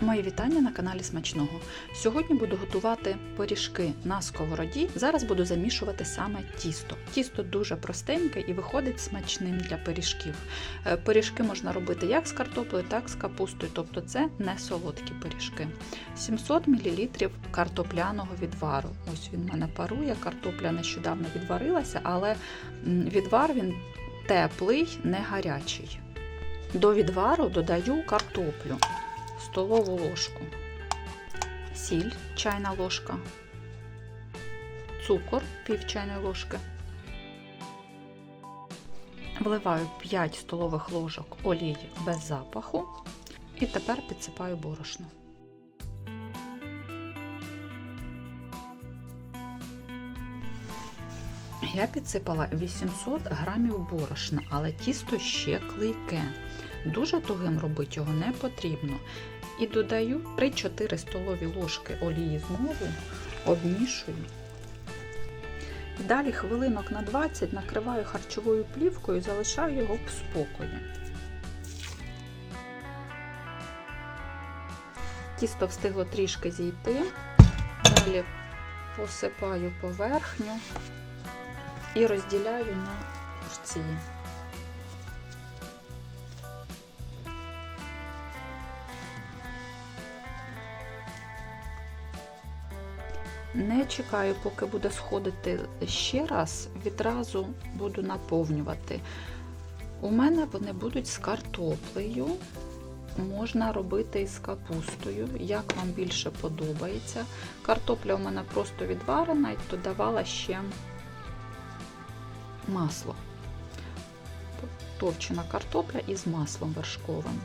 Мої вітання на каналі Смачного. Сьогодні буду готувати пиріжки на сковороді. Зараз буду замішувати саме тісто. Тісто дуже простеньке і виходить смачним для пиріжків. Е, Пиріжки можна робити як з картоплею, так і з капустою, тобто це не солодкі пиріжки. 700 мл картопляного відвару. Ось він в мене парує. Картопля нещодавно відварилася, але відвар він теплий, не гарячий. До відвару додаю картоплю столову ложку, сіль чайна ложка, цукор пів чайної ложки. Вливаю 5 столових ложок олії без запаху і тепер підсипаю борошно. Я підсипала 800 грамів борошна, але тісто ще клейке. Дуже тугим робити його не потрібно. І додаю 3-4 столові ложки олії знову, обмішую. Далі хвилинок на 20 накриваю харчовою плівкою і залишаю його в спокої. Тісто встигло трішки зійти. Далі посипаю поверхню і розділяю на порції. Не чекаю, поки буде сходити ще раз, відразу буду наповнювати. У мене вони будуть з картоплею, можна робити із капустою, як вам більше подобається. Картопля у мене просто відварена і додавала ще масло. Товчена картопля із маслом вершковим.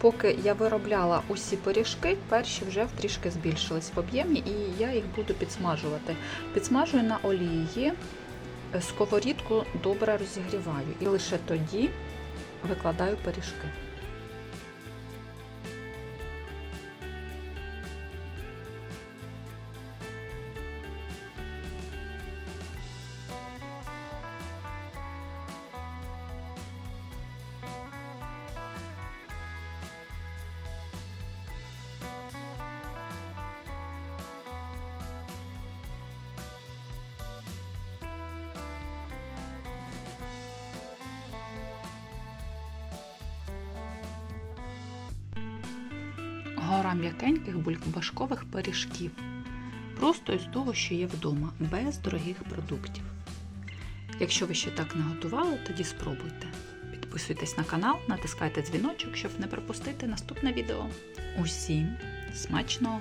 Поки я виробляла усі пиріжки, перші вже трішки збільшились в об'ємі, і я їх буду підсмажувати. Підсмажую на олії, сковорідку добре розігріваю і лише тоді викладаю пиріжки. Гора м'якеньких бульбашкових пиріжків. Просто із того, що є вдома, без дорогих продуктів. Якщо ви ще так не готували, тоді спробуйте. Підписуйтесь на канал, натискайте дзвіночок, щоб не пропустити наступне відео. Усім смачного!